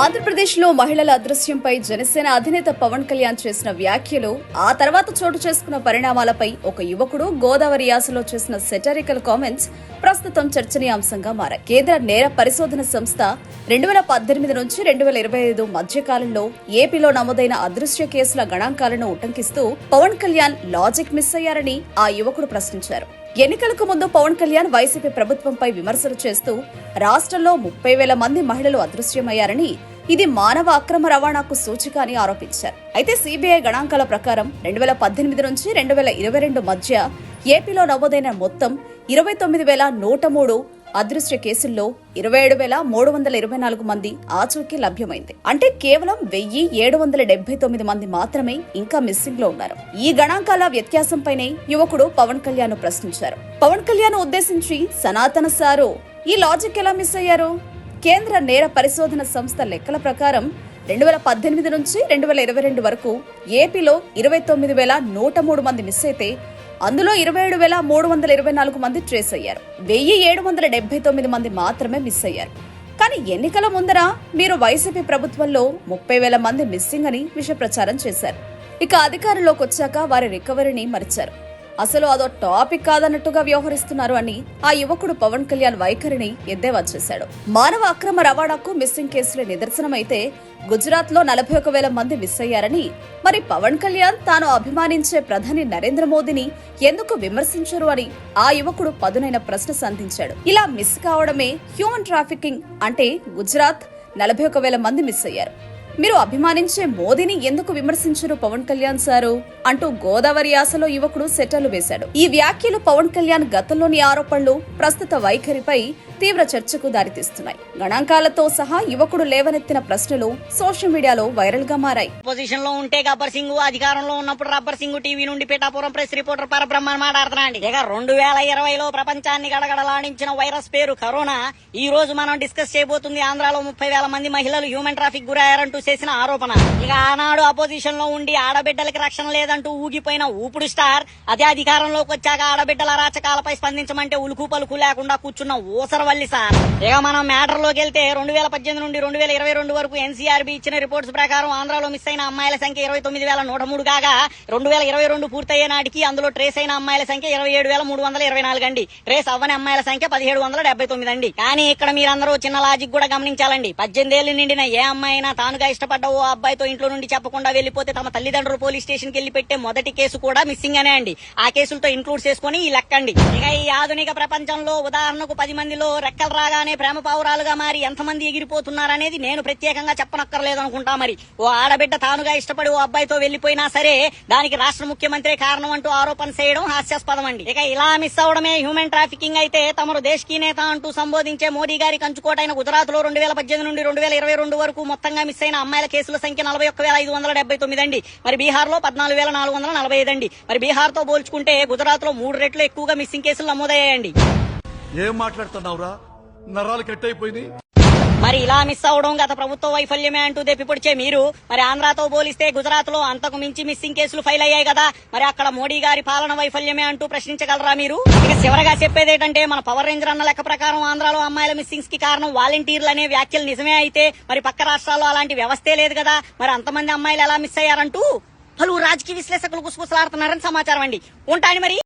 ఆంధ్రప్రదేశ్లో మహిళల అదృశ్యంపై జనసేన అధినేత పవన్ కళ్యాణ్ చేసిన వ్యాఖ్యలు ఆ తర్వాత చోటు చేసుకున్న పరిణామాలపై ఒక యువకుడు గోదావరి యాసలో చేసిన సెటరికల్ కామెంట్స్ ప్రస్తుతం చర్చనీయాంశంగా మారాయి. కేంద్ర నేర పరిశోధన సంస్థ రెండు వేల పద్దెనిమిది నుంచి రెండు వేల ఇరవై ఐదు మధ్యకాలంలో ఏపీలో నమోదైన అదృశ్య కేసుల గణాంకాలను ఉటంకిస్తూ పవన్ కళ్యాణ్ లాజిక్ మిస్ అయ్యారని ఆ యువకుడు ప్రశ్నించారు. ఎన్నికలకు ముందు పవన్ కళ్యాణ్ వైసీపీ ప్రభుత్వంపై విమర్శలు చేస్తూ రాష్ట్రంలో ముప్పై వేల మంది మహిళలు అదృశ్యమయ్యారని ఇది మానవ అక్రమ రవాణాకు సూచిక అని ఆరోపించారు. అయితే సిబిఐ గణాంకాల ప్రకారం రెండు వేల పద్దెనిమిది నుంచి రెండు వేల ఇరవై రెండు మధ్య ఏపీలో నమోదైన మొత్తం ఇరవై తొమ్మిది వేల నూట మూడు అదృశ్య కేసుల్లో ఇరవై ఏడు వేల మూడు వందల ఇరవై నాలుగు మంది ఆచూకీ లభ్యమైంది. అంటే కేవలం వెయ్యి ఏడు వందల డెబ్బై తొమ్మిది మంది మాత్రమే ఇంకా మిస్సింగ్లో ఉన్నారు. ఈ గణాంకాల వ్యత్యాసంపైనే యువకుడు పవన్ కళ్యాణ్ ప్రశ్నించారు. పవన్ కళ్యాణ్ ఉద్దేశించి సనాతన సారు ఈ లాజిక్ ఎలా మిస్ అయ్యారు? కేంద్ర నేర పరిశోధన సంస్థ లెక్కల ప్రకారం రెండు వేల పద్దెనిమిది నుంచి రెండు వేల ఇరవై రెండు వరకు ఏపీలో ఇరవై తొమ్మిది వేల నూట మూడు మంది మిస్ అయితే అందులో ఇరవై ఏడు వేల మూడు వందల ఇరవై నాలుగు మంది ట్రేస్ అయ్యారు. వెయ్యి ఏడు వందల డెబ్బై తొమ్మిది మంది మాత్రమే మిస్ అయ్యారు. కానీ ఎన్నికల ముందర మీరు వైసీపీ ప్రభుత్వంలో ముప్పై వేల మంది మిస్సింగ్ అని విష ప్రచారం చేశారు. ఇక అధికారంలోకి వచ్చాక వారి రికవరీని మరిచారు. అసలు అదో టాపిక్ కాదన్నట్టుగా వ్యవహరిస్తున్నారు అని ఆ యువకుడు పవన్ కళ్యాణ్ వైఖరిని ఎద్దేవా చేశాడు. మానవ అక్రమ రవాణాకు మిస్సింగ్ కేసుల నిదర్శనమైతే గుజరాత్లో నలభై ఒక వేల మంది మిస్ అయ్యారని మరి పవన్ కళ్యాణ్ తాను అభిమానించే ప్రధాని నరేంద్ర మోదీని ఎందుకు విమర్శించరు అని ఆ యువకుడు పదునైన ప్రశ్న సంధించాడు. ఇలా మిస్ కావడమే హ్యూమన్ ట్రాఫికింగ్ అంటే గుజరాత్ నలభై ఒక వేల మంది మిస్ అయ్యారు. మీరు అభిమానించే మోదీని ఎందుకు విమర్శించరు పవన్ కళ్యాణ్ సారు? అంటూ గోదావరి యాసలో యువకుడు సెటలు వేశాడు. ఈ వ్యాఖ్యలు పవన్ కళ్యాణ్ గతంలోని ఆరోపణలు ప్రస్తుత వైఖరిపై తీవ్ర చర్చకు దారితీస్తున్నాయి. గణాంకాలతో సహా యువకుడు లేవనెత్తిన ప్రశ్నలు సోషల్ మీడియాలో వైరల్గా మారాయి. పొజిషన్లో ఉంటే గబ్బర్ సింగ్ అధికారంలో ఉన్నప్పుడు రబ్బర్ సింగ్ టీవీ నుండి పీఠాపురం ప్రెస్ రిపోర్టర్ పరబ్రహ్మ మాట్లాడుతున్నాండి ఇక రెండు వేల ఇరవైలో ప్రపంచాన్ని గడగడలాడించిన వైరస్ పేరు కరోనా ఈ రోజు మనం డిస్కస్ చేయబోతుంది ఆంధ్రాలో ముప్పై వేల మంది మహిళలు హ్యూమన్ ట్రాఫిక్ గురయ్యారంటూ చేసిన ఆరోపణ. ఇక ఆనాడు అపోజిషన్లో ఉండి ఆడబిడ్డలకి రక్షణ లేదంటూ ఊగిపోయిన ఊపుడు స్టార్ అదే అధికారంలోకి వచ్చాక ఆడబిడ్డల అరాచకాలపై స్పందించమంటే ఉలుకు పలుకు లేకుండా కూర్చున్న ఊసరవల్లి సార్. ఇక మనం మ్యాటర్లోకి వెళ్తే రెండు వేల పద్దెనిమిది నుండి రెండు వేల ఇరవై రెండు వరకు ఎన్సీఆర్బీ ఇచ్చిన రిపోర్ట్స్ ప్రకారం ఆంధ్రాలో మిస్ అయిన అమ్మాయిల సంఖ్య ఇరవై తొమ్మిది వేల నూట మూడు కాగా రెండు వేల ఇరవై రెండు పూర్తయ్యే నాటికి అందులో ట్రేస్ అయిన అమ్మాయిల సంఖ్య ఇరవై ఏడు వేల మూడు వందల ఇరవై నాలుగు అండి. ట్రేస్ అవ్వని అమ్మాయిల సంఖ్య పదిహేడు వందల డెబ్బై తొమ్మిది అండి. కానీ ఇక్కడ మీరందరూ చిన్న లాజిక్ కూడా గమనించాలండి. పద్దెనిమిది ఏళ్ళు నిండిన ఏ అమ్మాయి అయినా తానుగా ఇష్టపడ్డ ఓ అబ్బాయితో ఇంట్లో నుండి చెప్పకుండా వెళ్ళిపోతే తమ తల్లిదండ్రులు పోలీస్ స్టేషన్కి వెళ్ళి పెట్టే మొదటి కేసు కూడా మిస్సింగ్ అనే అండి. ఆ కేసులతో ఇంక్లూడ్ చేసుకుని ఈ లెక్కండి. ఇక ఈ ఆధునిక ప్రపంచంలో ఉదాహరణకు పది మందిలో రెక్కలు రాగానే ప్రేమ పావురాలుగా మారి ఎంతమంది ఎగిరిపోతున్నారనేది నేను ప్రత్యేకంగా చెప్పనక్కర్లేదు అనుకుంటా మరి. ఓ ఆడబిడ్డ తానుగా ఇష్టపడి ఓ అబ్బాయితో వెళ్ళిపోయినా సరే దానికి రాష్ట్ర ముఖ్యమంత్రి కారణం అంటూ ఆరోపణ చేయడం హాస్యాస్పదం అండి. ఇక ఇలా మిస్ అవడమే హ్యూమన్ ట్రాఫికింగ్ అయితే తమరు దేశకీ నేత అంటూ సంబోధించే మోడీ గారి కంచుకోటైన గుజరాత్లో రెండు వేల పద్దెనిమిది నుండి రెండు వేల ఇరవై రెండు వరకు మొత్తంగా మిస్ అయిన అమ్మాయిల కేసుల సంఖ్య నలభై ఒక్క వేల ఐదు వందల డెబ్బై తొమ్మిది అండి. మరి బీహార్లో పద్నాలుగు వేల నాలుగు వందల నలభై ఐదు అండి. మరి బీహార్తో పోల్చుకుంటే గుజరాత్లో మూడు రెట్లు ఎక్కువగా మిస్సింగ్ కేసులు నమోదయ్యాయండి. ఏం మాట్లాడుతున్నావురా? నరాలు కట్ అయిపోయింది మరి ఇలా మిస్ అవడం గత ప్రభుత్వ వైఫల్యమే అంటూ దెప్పిపొడిచే మీరు మరి ఆంధ్రాతో పోలిస్తే గుజరాత్లో అంతకు మించి మిస్సింగ్ కేసులు ఫైల్ అయ్యాయి కదా. మరి అక్కడ మోడీ గారి పాలన వైఫల్యమే అంటూ ప్రశ్నించగలరా మీరు? ఇక చివరగా చెప్పేది ఏంటంటే మన పవర్ రేంజర్ అన్న లెక్క ప్రకారం ఆంధ్రాలో అమ్మాయిల మిస్సింగ్స్కి కారణం వాలంటీర్లు అనే వ్యాఖ్యలు నిజమే అయితే మరి పక్క రాష్ట్రాల్లో అలాంటి వ్యవస్థే లేదు కదా. మరి అంతమంది అమ్మాయిలు ఎలా మిస్ అయ్యారంటూ? పలువురు రాజకీయ విశ్లేషకులు గుసగుసలాడుతున్నారని సమాచారం అండి. ఉంటాను మరి.